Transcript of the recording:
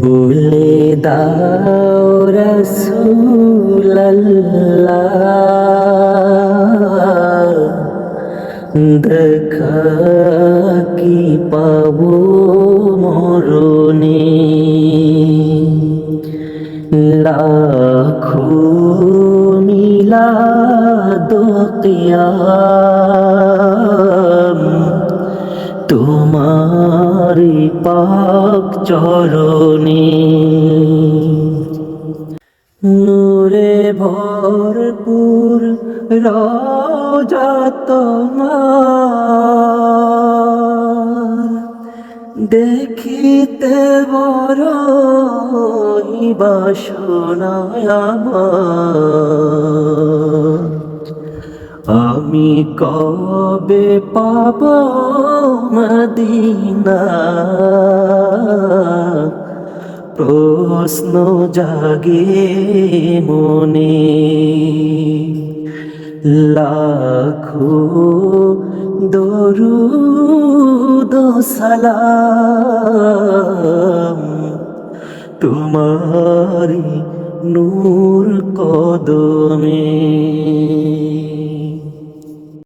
বলে দাও রসুল্লাহ দেখা কি পাবো মরণে? লাখো মিলাদ কিয়াম তোমারি পাক চরণে। নূরে ভরপুর রাজা তোমার। দেখিতে বড় বাসনায় আমার। আমি কবে পাব মদিনা? প্রশ্ন জাগে মনে। লাখো দরুদ সালাম তোমারি নূর কদমে।